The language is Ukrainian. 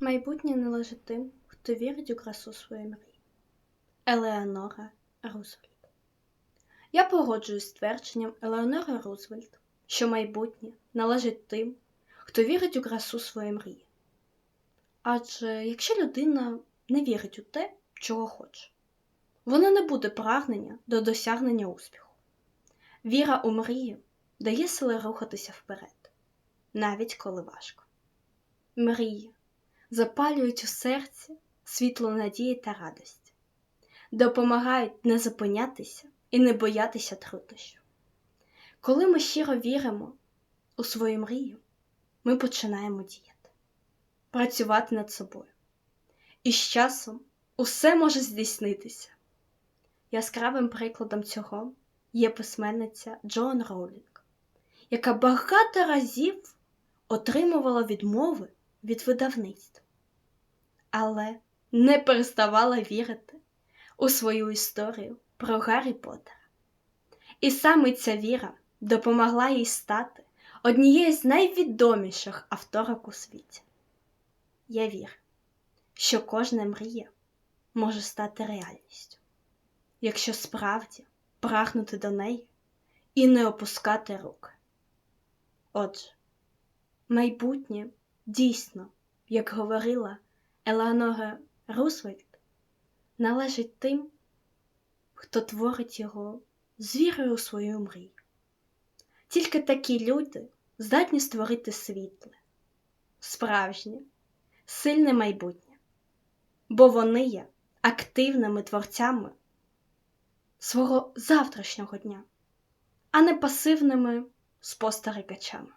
Майбутнє належить тим, хто вірить у красу своєї мрії. Елеонора Рузвельт. Я погоджуюсь з твердженням Елеонори Рузвельт, що майбутнє належить тим, хто вірить у красу своєї мрії. Адже якщо людина не вірить у те, чого хоче, вона не буде прагнення до досягнення успіху. Віра у мрію дає сили рухатися вперед, навіть коли важко. Мрії запалюють у серці світло надії та радості, допомагають не зупинятися і не боятися труднощів. Коли ми щиро віримо у свою мрію, ми починаємо діяти, працювати над собою. І з часом усе може здійснитися. Яскравим прикладом цього є письменниця Джоан Роулінг, яка багато разів отримувала відмови від видавництв, але не переставала вірити у свою історію про Гаррі Поттера. І саме ця віра допомогла їй стати однією з найвідоміших авторок у світі. Я вірю, що кожна мрія може стати реальністю, якщо справді прагнути до неї і не опускати руки. Отже, майбутнє дійсно, як говорила Елеонора Рузвельт, належить тим, хто творить його з вірою у свою мрію. Тільки такі люди здатні створити світле, справжнє, сильне майбутнє, бо вони є активними творцями свого завтрашнього дня, а не пасивними спостерігачами.